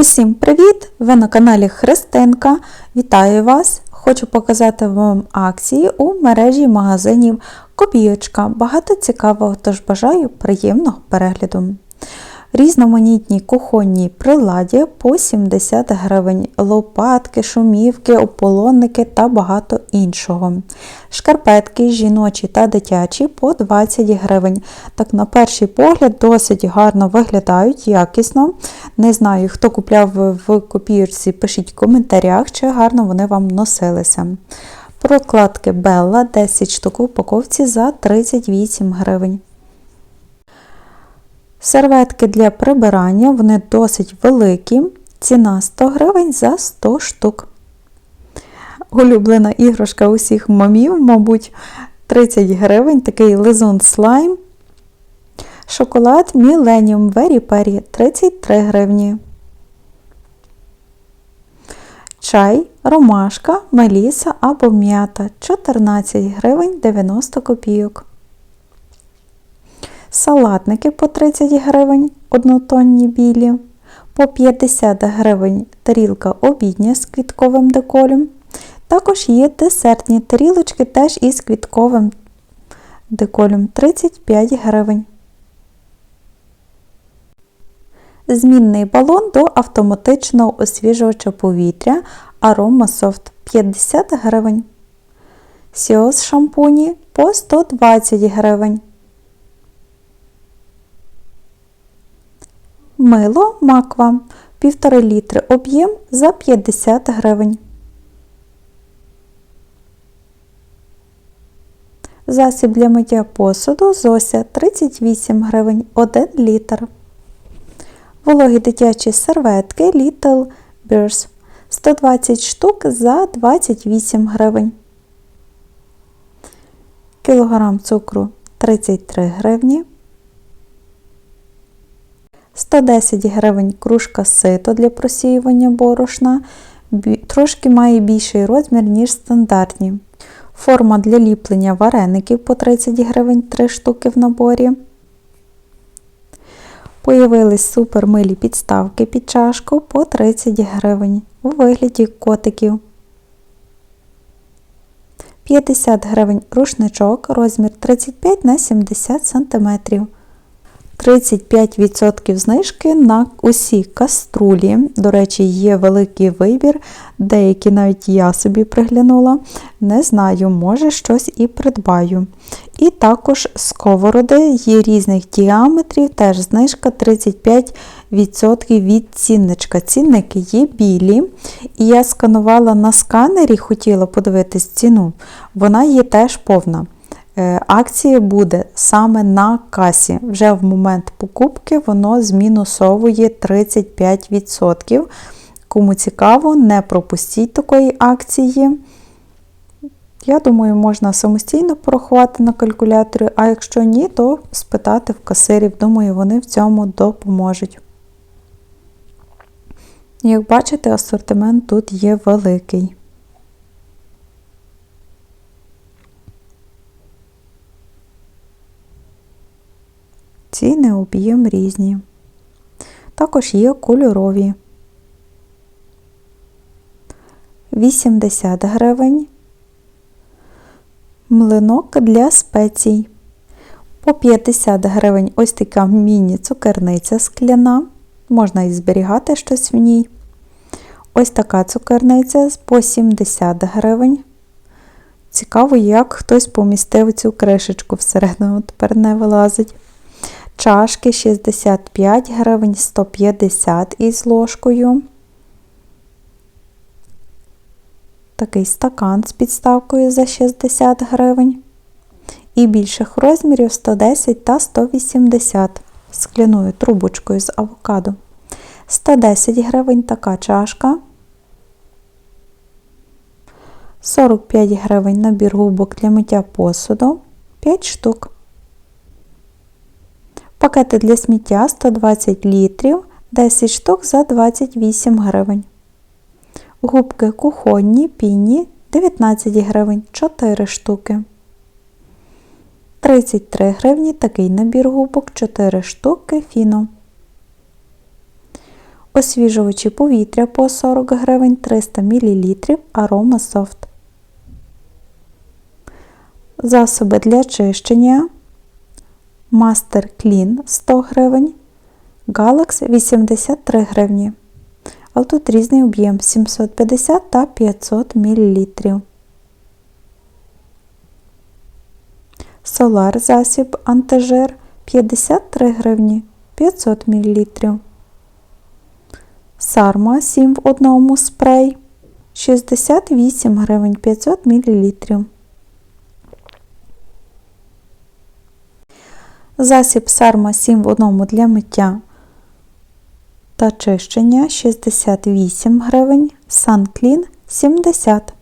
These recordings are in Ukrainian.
Усім привіт! Ви на каналі Христинка. Вітаю вас! Хочу показати вам акції у мережі магазинів Копійочка. Багато цікавого, тож бажаю приємного перегляду. Різноманітні кухонні приладі по 70 гривень, лопатки, шумівки, ополонники та багато іншого. Шкарпетки жіночі та дитячі по 20 гривень. Так, на перший погляд, досить гарно виглядають, якісно. Не знаю, хто купляв в копійці, пишіть в коментарях, чи гарно вони вам носилися. Прокладки Белла 10 штук в упаковці за 38 гривень. Серветки для прибирання, вони досить великі. Ціна 100 гривень за 100 штук. Улюблена іграшка усіх мамів, мабуть, 30 гривень, такий лизун слайм. Шоколад Millennium Very Perry 33 гривні. Чай, ромашка, меліса або м'ята 14 гривень 90 копійок. Салатники по 30 гривень, однотонні білі, по 50 гривень тарілка обідня з квітковим деколем. Також є десертні тарілочки теж із квітковим деколем 35 гривень. Змінний балон до автоматичного освіжувача повітря Aromasoft 50 гривень. Сіос шампуні по 120 гривень. Мило маква 1,5 літри об'єм за 50 гривень. Засіб для миття посуду Зося 38 гривень 1 літр. Вологі дитячі серветки Little Bears 120 штук за 28 гривень. Кілограм цукру 33 гривні. 110 гривень кружка сито для просіювання борошна. Трошки має більший розмір, ніж стандартні. Форма для ліплення вареників по 30 гривень 3 штуки в наборі. Появились супермилі підставки під чашку по 30 гривень у вигляді котиків. 50 гривень рушничок розмір 35 на 70 см. 35% знижки на усі каструлі. До речі, є великий вибір, деякі навіть я собі приглянула. Не знаю, може щось і придбаю. І також сковороди є різних діаметрів, теж знижка 35% від цінничка. Цінники є білі. І я сканувала на сканері, хотіла подивитись ціну, вона є теж повна. Е, акція буде саме на касі. Вже в момент покупки воно змінусовує 35%. Кому цікаво, не пропустіть такої акції. Я думаю, можна самостійно порахувати на калькуляторі, а якщо ні, то спитати в касирів. Думаю, вони в цьому допоможуть. Як бачите, асортимент тут є великий. Ціни об'єм різні. Також є кольорові. 80 гривень. Млинок для спецій. По 50 гривень ось така міні-цукерниця скляна. Можна і зберігати щось в ній. Ось така цукерниця по 70 гривень. Цікаво, як хтось помістив цю кришечку всередину, тепер не вилазить. Чашки 65 гривень, 150 із ложкою. Такий стакан з підставкою за 60 гривень. І більших розмірів 110 та 180 скляною трубочкою з авокадо. 110 гривень така чашка. 45 гривень набір губок для миття посуду. 5 штук. Пакети для сміття 120 літрів, 10 штук за 28 гривень. Губки кухонні, пінні 19 гривень 4 штуки. 33 гривні такий набір губок 4 штуки фіно. Освіжувачі повітря по 40 гривень 300 мл Арома Софт. Засоби для чищення. Master Clean 100 гривень. Galax 83 гривні. Але тут різний об'єм 750 та 500 мл. Solar засіб антижир 53 гривні 500 мл. Сарма 7 в одному спрей 68 гривень 500 мл. Засіб Сарма 7 в одному для миття та чищення 68 гривень, SunClean 70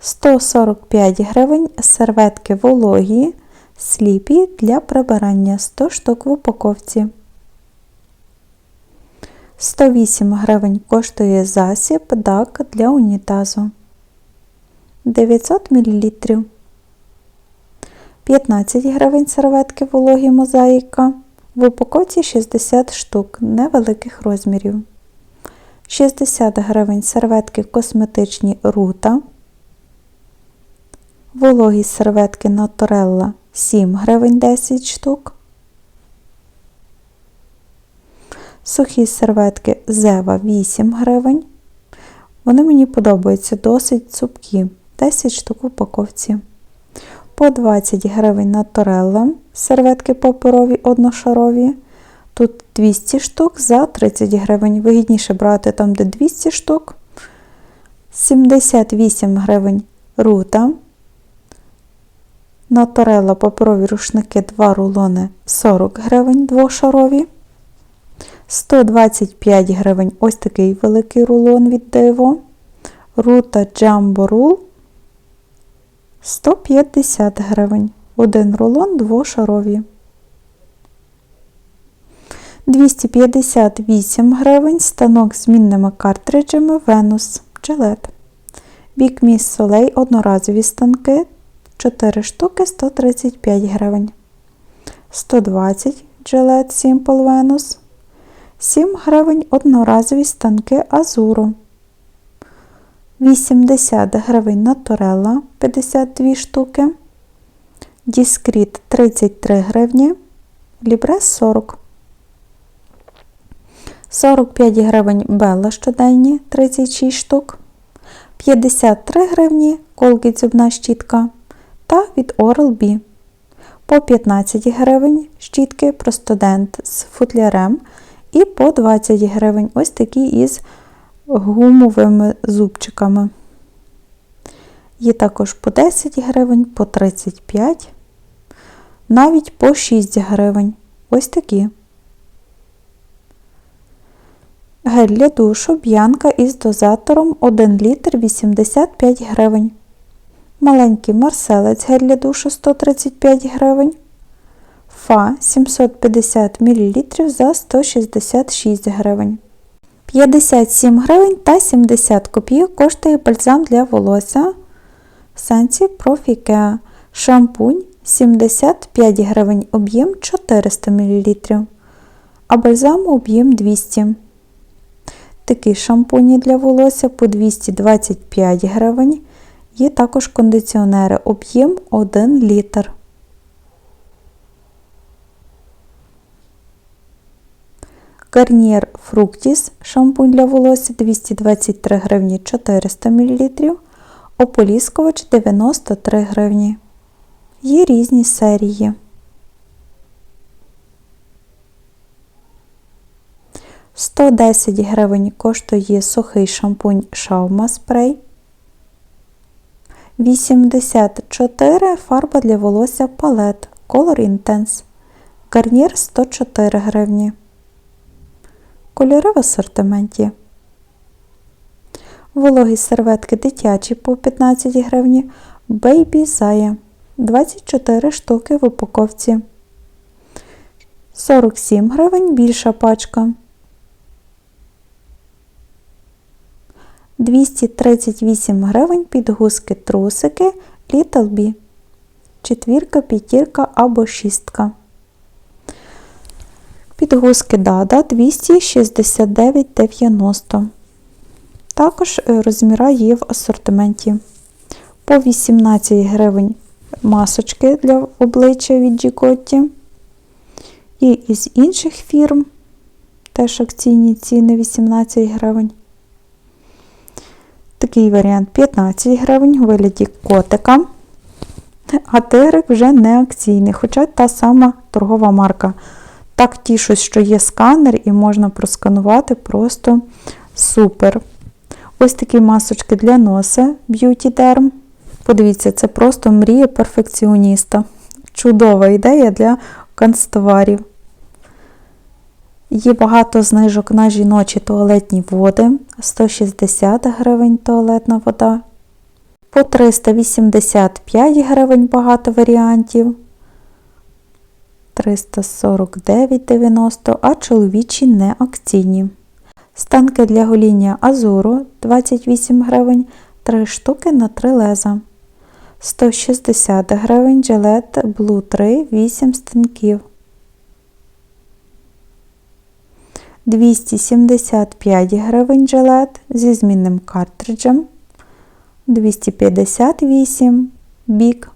145 гривень серветки вологі, сліпі для прибирання 100 штук в упаковці. 108 гривень коштує засіб DAC для унітазу. 900 мл. 15 гривень серветки вологі мозаїка. В упаковці 60 штук невеликих розмірів. 60 гривень серветки косметичні рута. Вологі серветки Наторелла 7 гривень 10 штук. Сухі серветки Зева 8 гривень. Вони мені подобаються досить цупкі. 10 штук в упаковці. По 20 гривень Наторелла. Серветки паперові одношарові. Тут 200 штук за 30 гривень. Вигідніше брати там, де 200 штук. 78 гривень рута. Наторелла паперові рушники 2 рулони 40 гривень двошарові. 125 гривень ось такий великий рулон від диво. Рута Jumbo Rule 150 гривень. Один рулон двошарові. 258 гривень станок з змінними картриджами Venus Gillette. Бік Міс Солей одноразові станки 4 штуки 135 гривень. 120 Gillette Simple Venus. 7 гривень одноразові станки Азуру. 80 гривень Наторелла 52 штуки. Діскріт 33 гривні. Лібрес 40. 45 гривень Белла щоденні 36 штук. 53 гривні Colgate зубна щітка та від Oral-B. По 15 гривень щітки Простодент з футлярем і по 20 гривень ось такі із гумовими зубчиками. Є також по 10 гривень, по 35, навіть по 6 гривень. Ось такі. Гель для душу б'янка із дозатором 1 літр 85 гривень. Маленький марселець гель для душу 135 гривень. Фа 750 мл за 166 гривень. 57 гривень та 70 копійок коштує бальзам для волосся сенсі Profi Шампунь 75 гривень, об'єм 400 мл, а бальзам об'єм 200 Такі шампуні для волосся по 225 гривень. Є також кондиціонери об'єм 1 літр. Гарнієр Fructis шампунь для волосся 223 гривні 400 мл, ополіскувач 93 гривні. Є різні серії. Сто десять гривень коштує сухий шампунь Шаума спрей. 84 фарба для волосся палет Color Intense. Гарнір 104 гривні. Кольори в асортименті. Вологі серветки дитячі по 15 гривні. Baby Zaya 24 штуки в упаковці. 47 гривень більша пачка. 238 гривень підгузки трусики Little B. Четвірка, п'ятірка або шістка. Підгузки Дада 269,90. Також е, розміра є в асортименті. По 18 гривень масочки для обличчя від Джікотті. І із інших фірм теж акційні ціни 18 гривень. Такий варіант 15 гривень у вигляді котика. А тигрик вже не акційний, хоча та сама торгова марка. Так тішусь, що є сканер і можна просканувати просто супер. Ось такі масочки для носа Beauty Derm. Подивіться, це просто мрія перфекціоніста. Чудова ідея для канцтоварів. Є багато знижок на жіночі туалетні води. 160 гривень туалетна вода. По 385 гривень багато варіантів. 349,90, а чоловічі не акційні. Станки для гоління Азуру 28 гривень, 3 штуки на 3 леза. 160 гривень Gillette Blue 3 8 станків. 275 гривень Gillette зі змінним картриджем. 258 бік.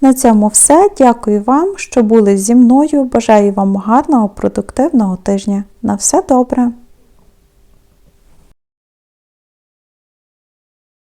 На цьому все. Дякую вам, що були зі мною. Бажаю вам гарного, продуктивного тижня. На все добре!